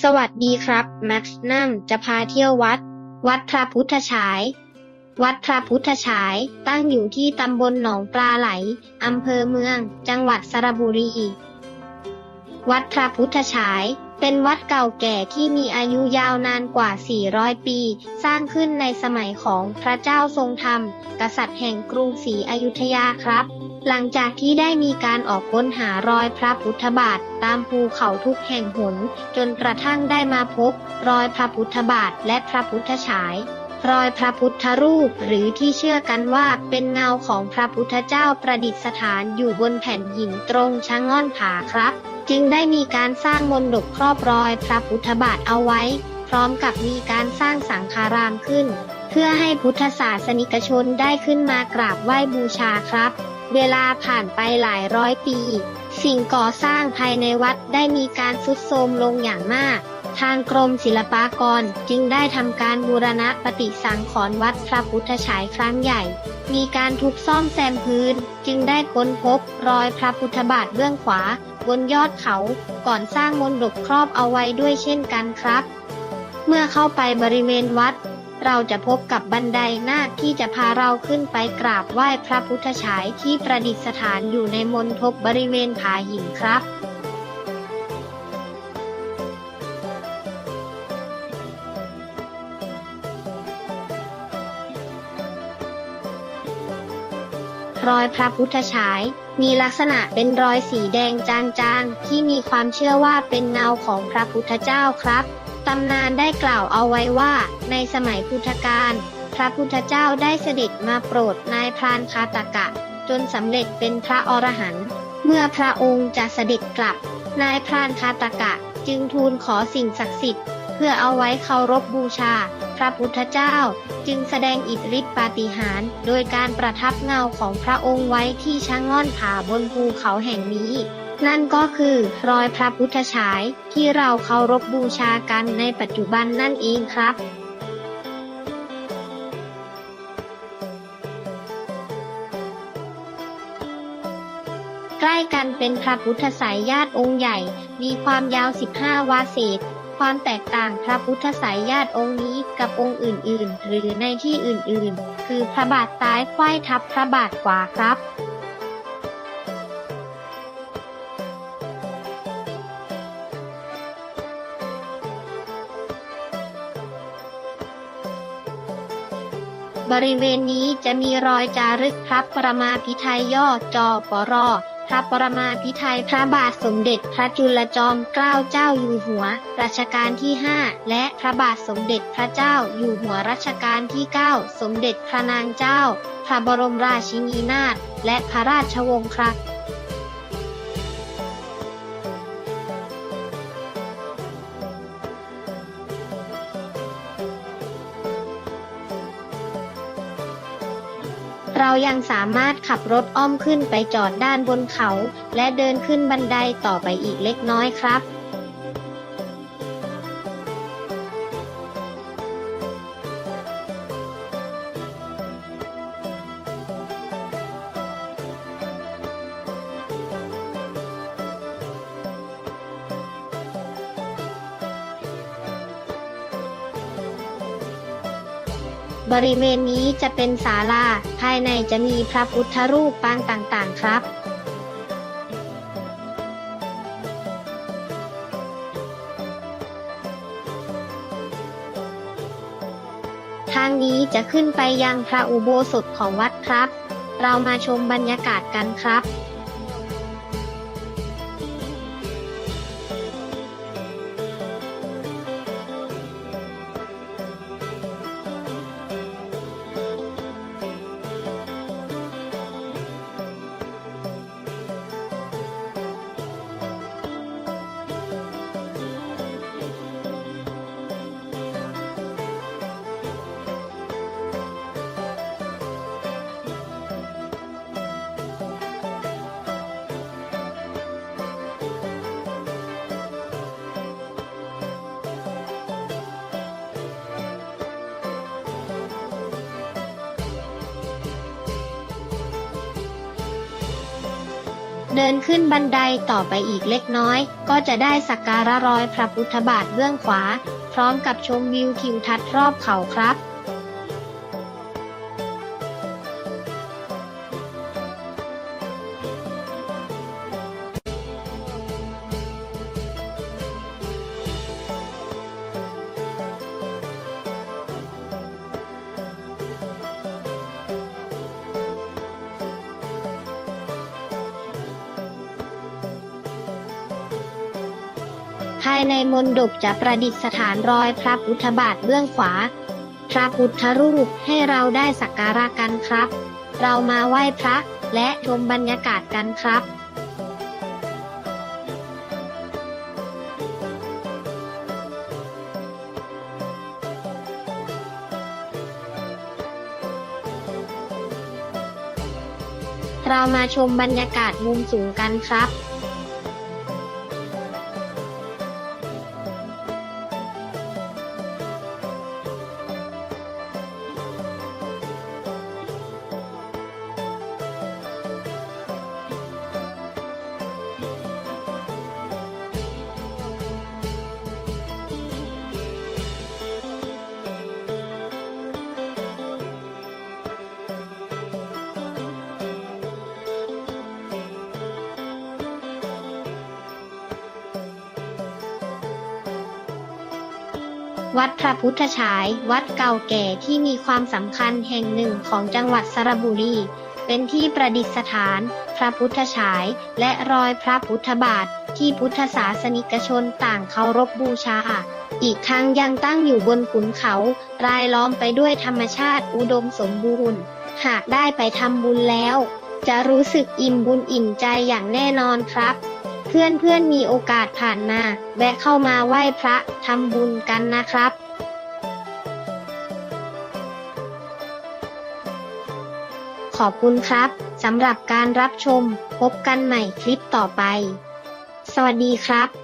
สวัสดีครับแม็กซ์นัมจะพาเที่ยววัด วัดพระพุทธฉาย วัดพระพุทธฉายตั้งอยู่ที่ตำบลหนองปลาไหลอำเภอเมือง จังหวัดสระบุรี วัดพระพุทธฉายเป็นวัดเก่าแก่ที่มีอายุยาวนานกว่า 400 ปี สร้างขึ้นในสมัยของพระเจ้าทรงธรรม กษัตริย์แห่งกรุงศรีอยุธยาครับ หลังจากที่ได้มีการออกค้นหารอยพระพุทธบาท ตามภูเขาทุกแห่งหน จนกระทั่งได้มาพบ รอยพระพุทธบาทและพระพุทธฉาย รอยพระพุทธรูปหรือที่เชื่อกันว่าเป็นเงาของพระพุทธเจ้าประดิษฐานอยู่บนแผ่นหินตรงชะง่อนผาครับ จึงได้มีการสร้างมนดบครอบรอยพระพุทธบาทเอาไว้ พร้อมกับมีการสร้างสังฆารามขึ้น เพื่อให้พุทธศาสนิกชนได้ขึ้นมากราบไหว้บูชาครับ เวลาผ่านไปหลายร้อยปี สิ่งก่อสร้างภายในวัดได้มีการทรุดโทรมลงอย่างมาก ทางกรมศิลปากรจึงได้ทำการบูรณะปฏิสังขรณ์วัดพระพุทธฉายครั้งใหญ่ มีการทุบซ่อมแซมพื้น จึงได้ค้นพบรอยพระพุทธบาทเบื้องขวา บนยอดเขาก่อนสร้างมนดบครอบเอาไว้ด้วยเช่นกันครับ เมื่อเข้าไปบริเวณวัด เราจะพบกับบันไดนาคที่จะพาเราขึ้นไปกราบไหว้พระพุทธฉายที่ประดิษฐานอยู่ในมณฑปบริเวณผาหินครับรอยพระพุทธฉาย มีลักษณะเป็นรอยสีแดงจางๆ ที่มีความเชื่อว่าเป็นเงาของพระพุทธเจ้าครับ ตำนานได้กล่าวเอาไว้ว่า ในสมัยพุทธกาลพระพุทธเจ้าได้เสด็จมาโปรดนายพรานคาตกะ จนสำเร็จเป็นพระอรหันต์เมื่อพระองค์จะเสด็จกลับ นายพรานคาตกะจึงทูลขอสิ่งศักดิ์สิทธิ์ เพื่อเอาไว้เคารพบูชา พระพุทธเจ้า จึงแสดงอิทธิฤทธิปาฏิหาริย์โดยการประทับเงาของพระองค์ไว้ที่ชะง่อนผาบนภูเขาแห่งนี้ นั่นก็คือรอยพระพุทธฉายที่เราเคารพบูชากันในปัจจุบันนั่นเองครับใกล้กันเป็นพระพุทธสายญาติองค์ใหญ่ มีความยาว 15 วาเศษ ความแตกต่างพระพุทธสายญาติองค์นี้กับองค์อื่นๆ หรือในที่อื่นๆ คือพระบาทซ้ายไขว้ทับพระบาทขวาครับ บริเวณนี้จะมีรอยจารึกพระประมาพิไทยย่อจอปรอพระประมาพิไทยพระบาทสมเด็จพระจุลจอมเกล้าเจ้าอยู่หัว รัชกาลที่ 5 และพระบาทสมเด็จพระเจ้าอยู่หัวรัชกาลที่ 9 สมเด็จพระนางเจ้า พระบรมราชินีนาถและพระราชวงศ์ครับ เรายังสามารถขับรถอ้อมขึ้นไปจอดด้านบนเขา และเดินขึ้นบันไดต่อไปอีกเล็กน้อยครับ บริเวณนี้จะเป็นศาลา ภายในจะมีพระพุทธรูปปางต่างๆครับ ทางนี้จะขึ้นไปยังพระอุโบสถของวัดครับ เรามาชมบรรยากาศกันครับ เดินขึ้นบันไดต่อไปอีกเล็กน้อย ก็จะได้สักการะรอยพระพุทธบาทเบื้องขวา พร้อมกับชมวิวทิวทัศน์รอบเขาครับ ภายในมณฑปจะประดิษฐานรอยพระพุทธบาทเบื้องขวา พระพุทธรูปให้เราได้สักการะกันครับ เรามาไหว้พระและชมบรรยากาศกันครับเรามาชมบรรยากาศมุมสูงกันครับ วัดพระพุทธฉาย วัดเก่าแก่ที่มีความสำคัญแห่งหนึ่งของจังหวัดสระบุรี เป็นที่ประดิษฐาน พระพุทธฉาย และรอยพระพุทธบาท ที่พุทธศาสนิกชนต่างเคารพบูชา อีกทั้งยังตั้งอยู่บนขุนเขา รายล้อมไปด้วยธรรมชาติอุดมสมบูรณ์ หากได้ไปทำบุญแล้ว จะรู้สึกอิ่มบุญอิ่มใจอย่างแน่นอนครับ เพื่อนๆมีโอกาสผ่านมา แวะเข้ามาไหว้พระทำบุญกันนะครับขอบคุณครับสำหรับการรับชม พบกันใหม่คลิปต่อไป สวัสดีครับ